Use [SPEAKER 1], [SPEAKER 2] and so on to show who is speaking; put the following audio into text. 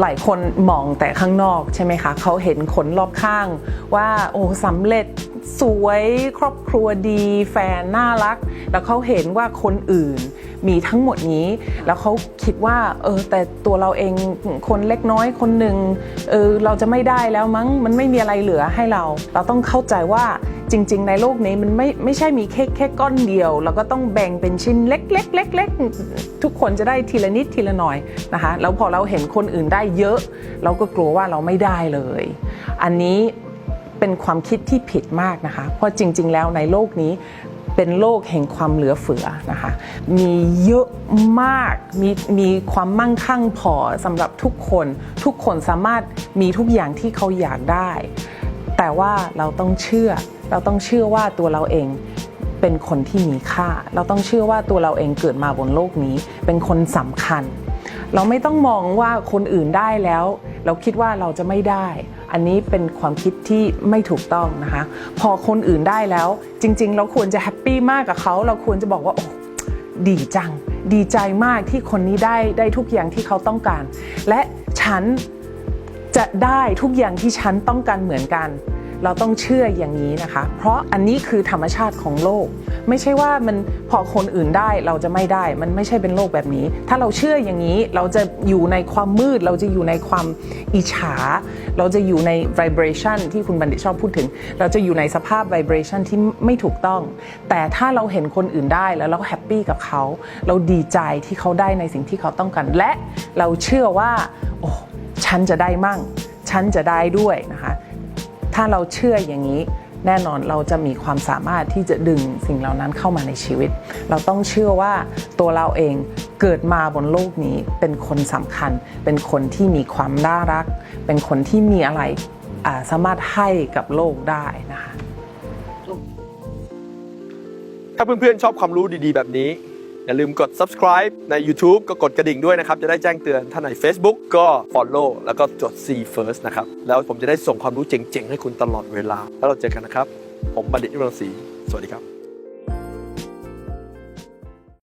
[SPEAKER 1] หลายคนมองแต่ข้างนอกใช่ไหมคะเขาเห็นคนรอบข้างว่าโอ้สำเร็จสวยครอบครัวดี แฟนน่ารัก แล้วเขาเห็นว่าคนอื่นมีทั้งหมดนี้ แล้วเขาคิดว่าเออแต่ตัวเราเองคนเล็กน้อยคนหนึ่งเออเราจะไม่ได้แล้วมั้งมันไม่มีอะไรเหลือให้เรา เราต้องเข้าใจว่า จริง ๆ ในโลกนี้มันไม่ไม่ใช่มีแค่แค่ก้อนเดียว แล้วก็ต้องแบ่งเป็นชิ้นเล็กๆเล็กๆทุกคนจะได้ทีละนิดทีละหน่อยนะคะแล้วพอเราเห็นคนอื่นได้เยอะ เราก็กลัวว่าเราไม่ได้เลย อันนี้เป็นความคิดที่ผิดมากนะคะ เพราะจริง ๆ แล้วในโลกนี้เป็นโลกแห่งความเหลือเฟือนะคะ มีเยอะมาก มีมีความมั่งคั่งพอสำหรับทุกคน ทุกคนสามารถมีทุกอย่างที่เขาอยากได้ แต่ว่าเราต้องเชื่อ เราต้องเชื่อว่าตัวเราเองเป็นคนที่มีค่า เราต้องเชื่อว่าตัวเราเองเกิดมาบนโลกนี้ เป็นคนสำคัญ เราไม่ต้องมองว่าคนอื่นได้แล้ว เราคิดว่าเราจะไม่ได้ อันนี้เป็นความคิดที่ไม่ถูกต้องนะคะ พอคนอื่นได้แล้ว จริง ๆ เราควรจะแฮปปี้มากกับเขา เราควรจะบอกว่าโอ้ดีจัง ดีใจมากที่คนนี้ได้ได้ทุกอย่างที่เขาต้องการ และฉันจะได้ทุกอย่างที่ฉันต้องการเหมือนกัน เราต้องเชื่ออย่างนี้นะคะ เพราะอันนี้คือธรรมชาติของโลก ไม่ใช่ว่ามันพอคนอื่นได้เราจะไม่ได้ มันไม่ใช่เป็นโลกแบบนี้ ถ้าเราเชื่ออย่างนี้เราจะอยู่ในความมืด เราจะอยู่ในความอิจฉา เราจะอยู่ใน vibration ที่คุณบัณฑิตชอบพูดถึง เราจะอยู่ในสภาพ vibration ที่ไม่ถูกต้อง แต่ถ้าเราเห็นคนอื่นได้แล้วเราก็แฮปปี้กับเขา เราดีใจที่เขาได้ในสิ่งที่เขาต้องการ และเราเชื่อว่า โอ้ ฉันจะได้มั่ง ฉันจะได้ด้วยนะคะ ถ้าเราเชื่ออย่างนี้แน่นอนเราจะมีความสามารถที่จะดึงสิ่งเหล่านั้นเข้ามาในชีวิต เราต้องเชื่อว่าตัวเราเองเกิดมาบนโลกนี้เป็นคนสำคัญ เป็นคนที่มีความน่ารัก เป็นคนที่มีอะไรสามารถให้กับโลกได้นะคะ
[SPEAKER 2] ถ้าเพื่อนๆชอบความรู้ดีๆแบบนี้ อย่าลืมกด subscribe ใน YouTube ก็กดกระดิ่งด้วยนะครับ จะได้แจ้งเตือนถ้าใน Facebook ก็ follow แล้วก็จด see first นะครับ แล้วผมจะได้ส่งความรู้เจ๋งๆ ให้คุณตลอดเวลา แล้วเราเจอกันนะครับ ผมบัณฑิตยุรังศรีสวัสดีครับ